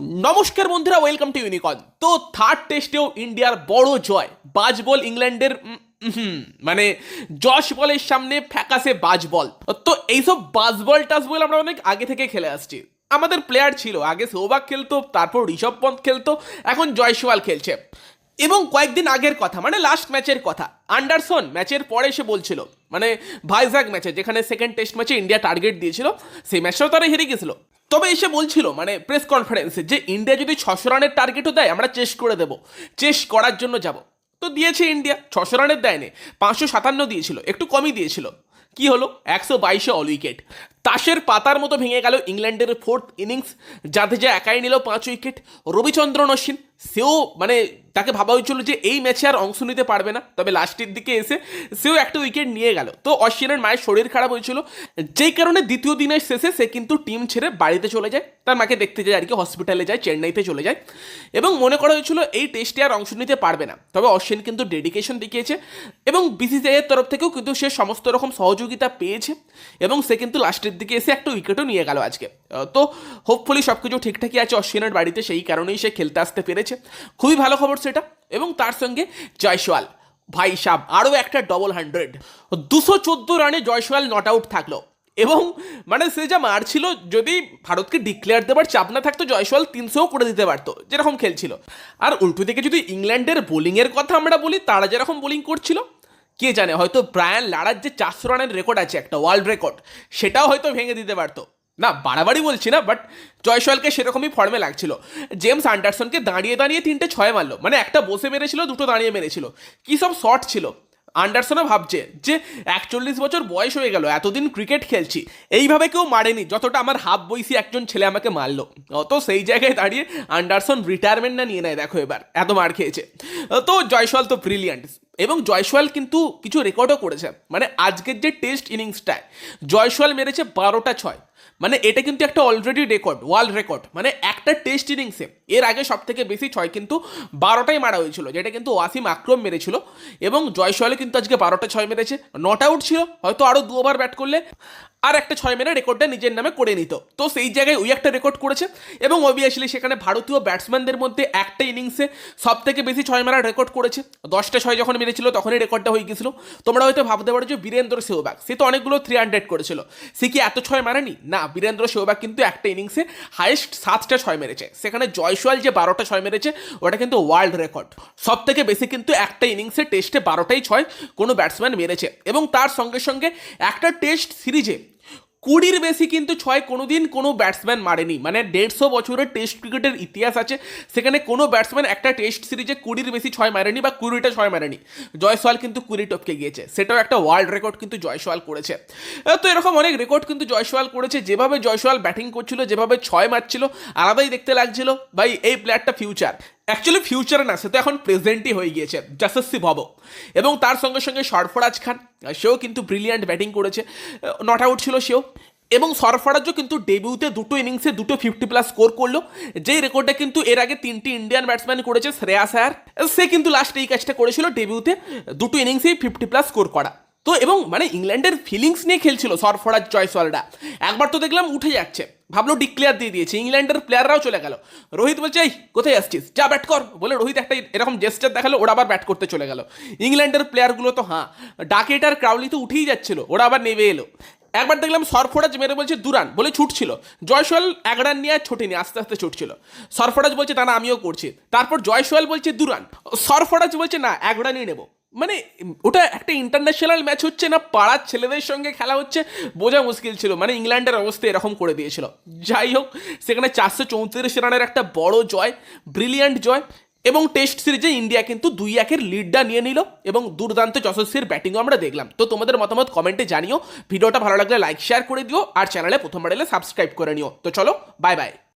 নমস্কার বন্ধুরা welcome to ইউনিকন তো থার্ড টেস্টেও ইন্ডিয়ার বড় জয়, বাজ বল ইংল্যান্ডের মানে জশ বলের সামনে ফ্যাকাসে বাজ বল। তো এইসব বাজ বল টাস বল আমরা অনেক আগে থেকে খেলে আসছি। আমাদের প্লেয়ার ছিল, আগে সৌভাগ খেলতো, তারপর ঋষভ পন্থ খেলতো, এখন জয়সওয়াল খেলছে। এবং কয়েকদিন আগের কথা মানে লাস্ট ম্যাচের কথা, আন্ডারসন ম্যাচের পরে এসে বলছিল মানে ভাইজাগ ম্যাচে যেখানে সেকেন্ড টেস্ট ম্যাচে ইন্ডিয়া টার্গেট দিয়েছিল, সেই ম্যাচটাও তারা হেরে গেছিল। তবে এসে বলছিল মানে প্রেস কনফারেন্সে যে ইন্ডিয়া যদি ছশো রানের টার্গেটও দেয়, আমরা চেস করে দেব। চেস করার জন্য যাব। তো দিয়েছে ইন্ডিয়া ছশো রানের দেয়নি, পাঁচশো সাতান্ন দিয়েছিল, একটু কমই দিয়েছিল। কি হলো? একশো বাইশে অল উইকেট তাসের পাতার মতো ভেঙে গেল ইংল্যান্ডের ফোর্থ ইনিংস যাতে যা একাই নিল পাঁচ উইকেট। রবিচন্দ্রন অশ্বিন, সেও মানে তাকে ভাবা হয়েছিল যে এই ম্যাচে আর অংশ নিতে পারবে না। তবে লাস্টের দিকে এসে সেও একটা উইকেট নিয়ে গেল। তো অশ্বিনের মায়ের শরীর খারাপ হয়েছিল। যেই কারণে দ্বিতীয় দিনের শেষে সে কিন্তু টিম ছেড়ে বাড়িতে চলে যায়। তার মাকে দেখতে যায় আর কি হসপিটালে যায়, চেন্নাইতে চলে যায়। এবং মনে করা হয়েছিল এই টেস্টে আর অংশ নিতে পারবে না। তবে অশ্বিন কিন্তু ডেডিকেশন দেখিয়েছে এবং বিসিসিআইয়ের তরফ থেকেও কিন্তু সে সমস্ত রকম সহযোগিতা পেয়েছে। এবং সে কিন্তু লাস্টের দিকে এসে একটা উইকেটও নিয়ে গেল আজকে। তো হোপফুলি সব কিছু ঠিকঠাকই আছে। অশ্বিনের বাড়িতে সেই কারণেই সে খেলতে আসতে পেরেছে। খুবই ভালো খবর সেটা। এবং তার সঙ্গে জয়সওয়াল। ভাই সাব, আরও একটা ডবল হান্ড্রেড দুশো চোদ্দ রানে জয়সওয়াল নট আউট থাকল। এবং মানে সে যা মারছিল, যদি ভারতকে ডিক্লেয়ার দেবার চাপ না থাকতো, জয়সওয়াল তিনশোও করে দিতে পারতো। যেরকম খেলছিল। আর উল্টো দিকে যদি ইংল্যান্ডের বোলিংয়ের কথা আমরা বলি, তারা যেরকম বোলিং করছিল কে জানে, হয়তো ব্রায়ান লাড়ার যে চারশো রানের রেকর্ড আছে, একটা ওয়ার্ল্ড রেকর্ড সেটাও হয়তো ভেঙে দিতে পারতো। না, বাড়াবাড়ি বলছি না বাট জয়সওয়ালকে সেরকমই ফর্মে লাগছিল। জেমস আন্ডারসনকে দাঁড়িয়ে দাঁড়িয়ে তিনটে ছয় মারলো মানে একটা বসে মেরেছিল, দুটো দাঁড়িয়ে মেরেছিল। কী সব শট ছিল? আন্ডারসনও ভাবছে যে একচল্লিশ বছর বয়স হয়ে গেল, এতদিন ক্রিকেট খেলছি। এইভাবে কেউ মারেনি, যতটা আমার হাফ বয়সী একজন ছেলে আমাকে মারলো। অত সেই জায়গায় দাঁড়িয়ে আন্ডারসন রিটায়ারমেন্ট না নিয়ে নেয়, দেখো এবার, এত মার খেয়েছে। তো জয়সওয়াল তো ব্রিলিয়ান্ট এবং জয়সওয়াল কিন্তু কিছু রেকর্ডও করেছে। মানে আজকের যে টেস্ট ইনিংসটায় জয়সওয়াল মেরেছে বারোটা ছয়। মানে এটা কিন্তু একটা অলরেডি রেকর্ড ওয়ার্ল্ড রেকর্ড মানে একটা টেস্ট ইনিংসে এর আগে সব থেকে বেশি ছয় কিন্তু বারোটাই মারা হয়েছিল, যেটা কিন্তু ওয়াসিম আক্রম মেরেছিল। এবং জয়সওয়ালে কিন্তু আজকে বারোটা ছয় মেরেছে। নট আউট ছিল, হয়তো আরও দু ওভার ব্যাট করলে। আর একটা ছয় মেরে রেকর্ডটা নিজের নামে করে নিত। তো সেই জায়গায় ওই একটা রেকর্ড করেছে এবং অবভিয়াসলি সেখানে ভারতীয় ব্যাটসম্যানদের মধ্যে একটা ইনিংসে সব থেকে বেশি ছয় মারার রেকর্ড করেছে। দশটা ছয় যখন মেরেছিল তখনই রেকর্ডটা হয়ে গেছিল। তোমরা হয়তো ভাবতে পারো যে বীরেন্দ্র সেহবাগ, সে তো অনেকগুলো থ্রি হান্ড্রেড করেছিল। সে কি এত ছয় মারেনি? না, বীরেন্দ্র সেহবাগ কিন্তু একটা ইনিংসে হাইয়েস্ট সাতটা ছয় মেরেছে। সেখানে জয়সওয়াল যে বারোটা ছয় মেরেছে, ওটা কিন্তু ওয়ার্ল্ড রেকর্ড সব থেকে বেশি কিন্তু একটা ইনিংসে টেস্টে বারোটাই ছয় কোনো ব্যাটসম্যান মেরেছে। এবং তার সঙ্গে সঙ্গে একটা টেস্ট সিরিজে কুড়ির বেশি কিন্তু ছয় কোনো দিন কোনো ব্যাটসম্যান মারেনি। মানে দেড়শো বছরের টেস্ট ক্রিকেটের ইতিহাস আছে, সেখানে কোনো ব্যাটসম্যান একটা টেস্ট সিরিজে কুড়ির বেশি ছয় মারেনি বা কুড়িটা ছয় মারেনি। জয়সওয়াল কিন্তু কুড়ি টপকে গিয়েছে। সেটাও একটা ওয়ার্ল্ড রেকর্ড কিন্তু জয়সওয়াল করেছে। তো এরকম অনেক রেকর্ড কিন্তু জয়সওয়াল করেছে। যেভাবে জয়সওয়াল ব্যাটিং করছিল, যেভাবে ছয় মারছিল, আলাদাই দেখতে লাগছিল। ভাই, এই প্লেয়ারটা ফিউচার অ্যাকচুয়ালি ফিউচারে না, সে তো এখন প্রেজেন্টই হয়ে গিয়েছে যশস্বী ভব এবং তার সঙ্গে সঙ্গে সরফরাজ খান সেও কিন্তু ব্রিলিয়ান্ট ব্যাটিং করেছে নট আউট ছিল সেও। এবং সরফরাজও কিন্তু ডেবিউতে দুটো ইনিংসে দুটো ফিফটি প্লাস স্কোর করল, যেই রেকর্ডটা কিন্তু এর আগে তিনটি ইন্ডিয়ান ব্যাটসম্যান করেছে শ্রেয়াস আয়ার সে কিন্তু লাস্টে এই কাজটা করেছিল ডেবিউতে দুটো ইনিংসেই ফিফটি প্লাস স্কোর করা। তো এবং মানে ইংল্যান্ডের ফিলিংস নিয়ে খেলছিল সরফরাজ জয়সওয়ালরা। একবার তো দেখলাম উঠে যাচ্ছে। ভাবলো ডিক্লেয়ার দিয়ে দিয়েছে। ইংল্যান্ডের প্লেয়াররাও চলে গেল। রোহিত বলছে, এই, কোথায় আসছিস? যা ব্যাট কর। বলে রোহিত একটা এরকম জেস্টার দেখাল, ওরা আবার ব্যাট করতে চলে গেল। ইংল্যান্ডের প্লেয়ারগুলো তো হ্যাঁ ডাকেট আর ক্রাউলি তো উঠেই যাচ্ছিল। ওরা আবার নেমে এলো। একবার দেখলাম সরফরাজ মেরে বলছে, দুরান! বলে ছুটছিল। জয়সওয়াল এক রান নিয়ে ছোটেনি, আস্তে আস্তে ছুটছিল। সরফরাজ বলছে, তা না, আমিও করছি। তারপর জয়সওয়াল বলছে, দুরান! সরফরাজ বলছে, না এক রানই নেব। মানে ওটা একটা ইন্টারন্যাশনাল ম্যাচ হচ্ছে না, পাড়ার ছেলেদের সঙ্গে খেলা হচ্ছে, বোঝা মুশকিল ছিল। মানে ইংল্যান্ডের অবস্থা এরকম করে দিয়েছিল। যাই হোক, সেখানে চারশো চৌত্রিশ রানের একটা বড় জয় ব্রিলিয়ান্ট জয়, এবং টেস্ট সিরিজে ইন্ডিয়া কিন্তু দুই একের লিডটা নিয়ে নিল, এবং দুর্দান্ত যশস্বীর ব্যাটিংও আমরা দেখলাম। তো তোমাদের মতামত কমেন্টে জানিও। ভিডিওটা ভালো লাগলে লাইক শেয়ার করে দিও, আর চ্যানেলে প্রথমবার এলে সাবস্ক্রাইব করে নিও। তো চলো বাই বাই